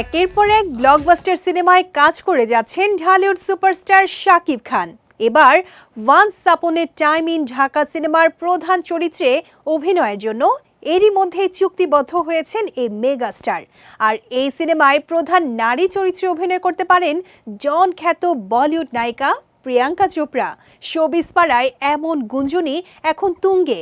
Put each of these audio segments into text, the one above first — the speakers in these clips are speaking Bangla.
একের পর এক ব্লকবাস্টার সিনেমায় কাজ করে যাচ্ছেন ঢালিউড সুপারস্টার শাকিব খান। এবার once upon a time in Dhaka সিনেমার প্রধান চরিত্রে অভিনয়ের জন্য এরই মধ্যে চুক্তিবদ্ধ হয়েছেন এই মেগাস্টার আর এই সিনেমায় প্রধান নারী চরিত্রে অভিনয় করতে পারেন জন খ্যাত বলিউড নায়িকা প্রিয়াঙ্কা চোপড়া। শোবিস পাড়ায় এমন গুঞ্জনই এখন তুঙ্গে।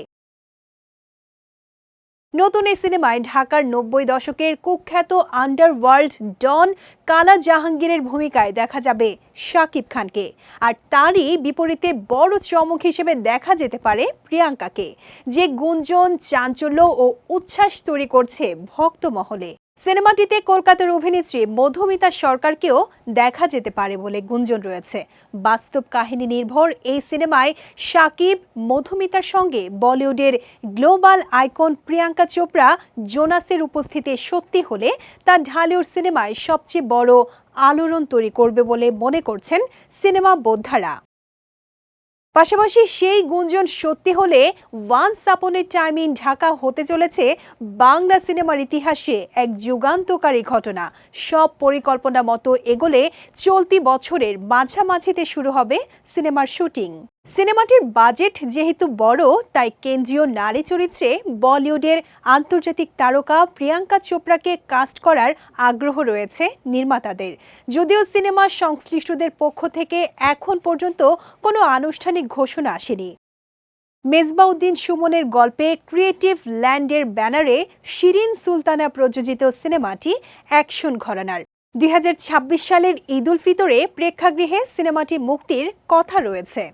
নতুন এই সিনেমায় ঢাকার নব্বই দশকের কুখ্যাত আন্ডারওয়ার্ল্ড ডন কালা জাহাঙ্গীরের ভূমিকায় দেখা যাবে শাকিব খানকে। আর তারই বিপরীতে বড় চমক হিসেবে দেখা যেতে পারে প্রিয়াঙ্কাকে, যে গুঞ্জন, চাঞ্চল্য ও উচ্ছ্বাস তৈরি করছে ভক্ত মহলে সিনেমাটিতে কলকাতার অভিনেত্রী মধুমিতা সরকারকেও দেখা যেতে পারে বলে গুঞ্জন রয়েছে। বাস্তব কাহিনী নির্ভর এই সিনেমায় সাকিব, মধুমিতার সঙ্গে বলিউডের গ্লোবাল আইকন প্রিয়াঙ্কা চোপড়া, জোনাসের উপস্থিতি সত্যি হলে তা ঢালিউড সিনেমায় সবচেয়ে বড় আলোড়ন তৈরি করবে বলে মনে করছেন সিনেমা বোদ্ধারা। পাশাপাশি সেই গুঞ্জন সত্যি হলে once upon a time in Dhaka হতে চলেছে বাংলা সিনেমার ইতিহাসে এক যুগান্তকারী ঘটনা। সব পরিকল্পনা মতো এগোলে চলতি বছরের মাঝামাঝিতে শুরু হবে সিনেমার শুটিং। সিনেমাটির বাজেট যেহেতু বড়, তাই কেন্দ্রীয় নারী চরিত্রে বলিউডের আন্তর্জাতিক তারকা প্রিয়াঙ্কা চোপড়াকে কাস্ট করার আগ্রহ রয়েছে নির্মাতাদের। যদিও সিনেমা সংশ্লিষ্টদের পক্ষ থেকে এখন পর্যন্ত কোনো আনুষ্ঠানিক ঘোষণা আসেনি। মেজবাউদ্দিন সুমনের গল্পে ক্রিয়েটিভ ল্যান্ডের ব্যানারে শিরিন সুলতানা প্রযোজিত সিনেমাটি অ্যাকশন ঘরানার। দুই হাজার ছাব্বিশ সালের ঈদ উল ফিতরে প্রেক্ষাগৃহে সিনেমাটি মুক্তির কথা রয়েছে।